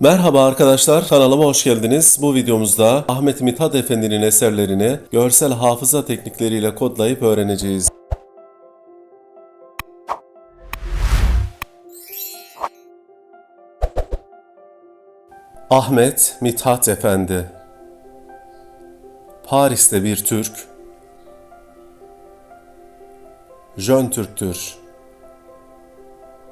Merhaba arkadaşlar, kanalıma hoş geldiniz. Bu videomuzda Ahmet Mithat Efendi'nin eserlerini görsel hafıza teknikleriyle kodlayıp öğreneceğiz. Ahmet Mithat Efendi Paris'te bir Türk, Jön Türktür.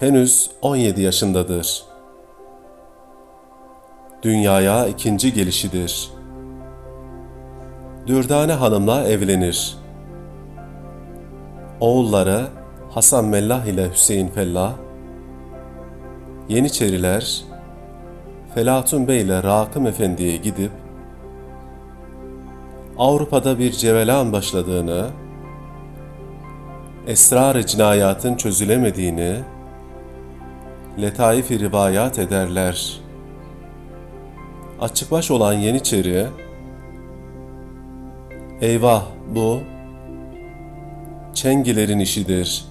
Henüz 17 yaşındadır. Dünyaya ikinci gelişidir. Dürdane Hanım'la evlenir. Oğulları Hasan Mellah ile Hüseyin Fellah, Yeniçeriler Felatun Bey ile Rakım Efendi'ye gidip Avrupa'da bir cevelan başladığını, esrar-ı cinayatın çözülemediğini, letaif-i rivayat ederler. Açıkbaş olan Yeniçeri, eyvah bu, Çengilerin işidir.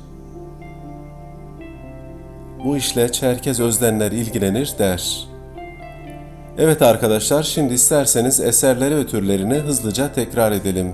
Bu işle Çerkez Özdenler ilgilenir der. Evet arkadaşlar, şimdi isterseniz eserleri ve türlerini hızlıca tekrar edelim.